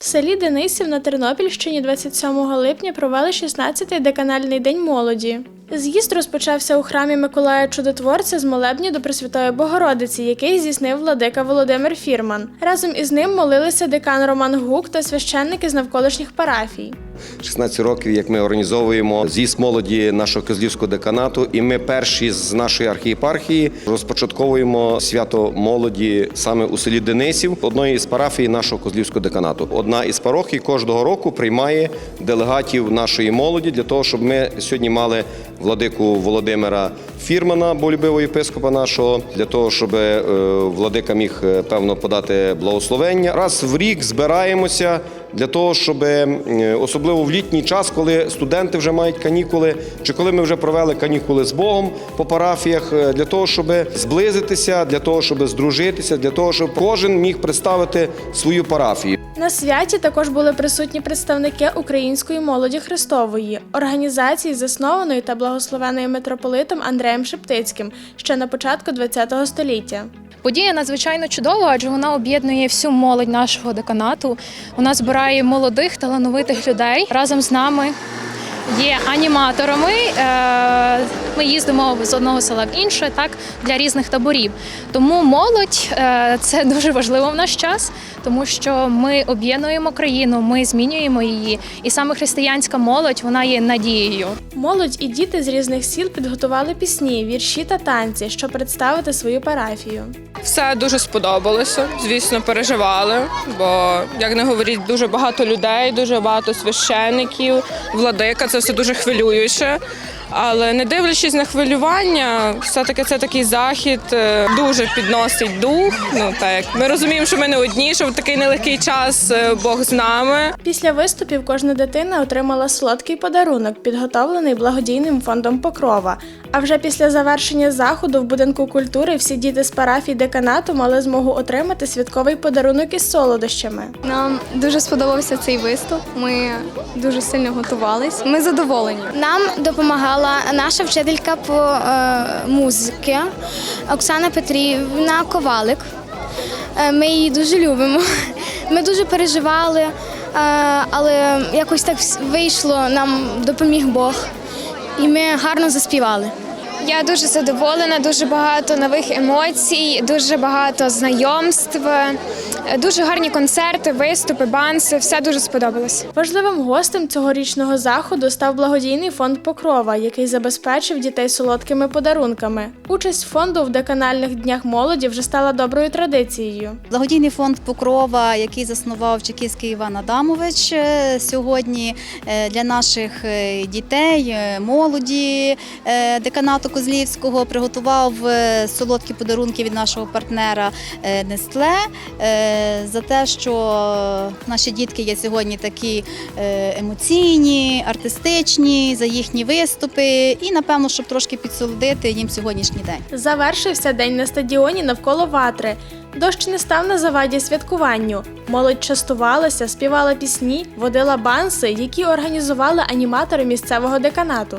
В селі Денисів на Тернопільщині 27 липня провели 16-й деканальний день молоді. З'їзд розпочався у храмі Миколая Чудотворця з молебні до Пресвятої Богородиці, який здійснив владика Володимир Фірман. Разом із ним молилися декан Роман Гук та священники з навколишніх парафій. 16 років, як ми організовуємо з'їзд молоді нашого козлівського деканату, і ми перші з нашої архієпархії розпочатковуємо свято молоді саме у селі Денисів, одної із парафій нашого козлівського деканату. Одна із парохій кожного року приймає делегатів нашої молоді для того, щоб ми сьогодні мали владику Володимира Фірмана, болюбивого єпископа нашого, для того, щоб е, владика міг е, певно подати благословення. Раз в рік збираємося для того, щоб е, особливо в літній час, коли студенти вже мають канікули, чи коли ми вже провели канікули з Богом по парафіях, е, для того, щоб зблизитися, для того, щоб здружитися, для того, щоб кожен міг представити свою парафію. На святі також були присутні представники Української молоді Христової, організації, заснованої та благословеної митрополитом Андреєм Шептицьким ще на початку ХХ століття. Подія надзвичайно чудова, адже вона об'єднує всю молодь нашого деканату. Вона збирає молодих талановитих людей разом з нами. Є аніматорами. Е, Ми їздимо з одного села в інше, так для різних таборів. Тому молодь е, це дуже важливо в наш час, тому що ми об'єднуємо країну, ми змінюємо її. І саме християнська молодь вона є надією. Молодь і діти з різних сіл підготували пісні, вірші та танці, щоб представити свою парафію. Все дуже сподобалося. Звісно, переживали, бо як не говоріть, дуже багато людей, дуже багато священиків, владика. Це все дуже хвилююче. Але не дивлячись на хвилювання, все-таки це такий захід е, дуже підносить дух. Ну так ми розуміємо, що ми не одні, що в такий нелегкий час е, Бог з нами. Після виступів кожна дитина отримала солодкий подарунок, підготовлений благодійним фондом Покрова. А вже після завершення заходу в будинку культури всі діти з парафій деканату мали змогу отримати святковий подарунок із солодощами. Нам дуже сподобався цей виступ. Ми дуже сильно готувались. Ми задоволені. Нам допомагала наша вчителька по е, музики Оксана Петрівна Ковалик. Е, ми її дуже любимо. Ми дуже переживали, е, але якось так вийшло, нам допоміг Бог. І ми гарно заспівали. Я дуже задоволена, дуже багато нових емоцій, дуже багато знайомств, дуже гарні концерти, виступи, банси. Все дуже сподобалось. Важливим гостем цьогорічного заходу став благодійний фонд Покрова, який забезпечив дітей солодкими подарунками. Участь фонду в деканальних днях молоді вже стала доброю традицією. Благодійний фонд Покрова, який заснував Чеківський Іван Адамович е, сьогодні е, для наших е, дітей, молоді деканату Козлівського приготував е, солодкі подарунки від нашого партнера е, Нестле е, за те, що наші дітки є сьогодні такі емоційні, артистичні, за їхні виступи і, напевно, щоб трошки підсолодити їм сьогоднішній день. Завершився день на стадіоні навколо ватри. Дощ не став на заваді святкуванню. Молодь частувалася, співала пісні, водила банси, які організували аніматори місцевого деканату.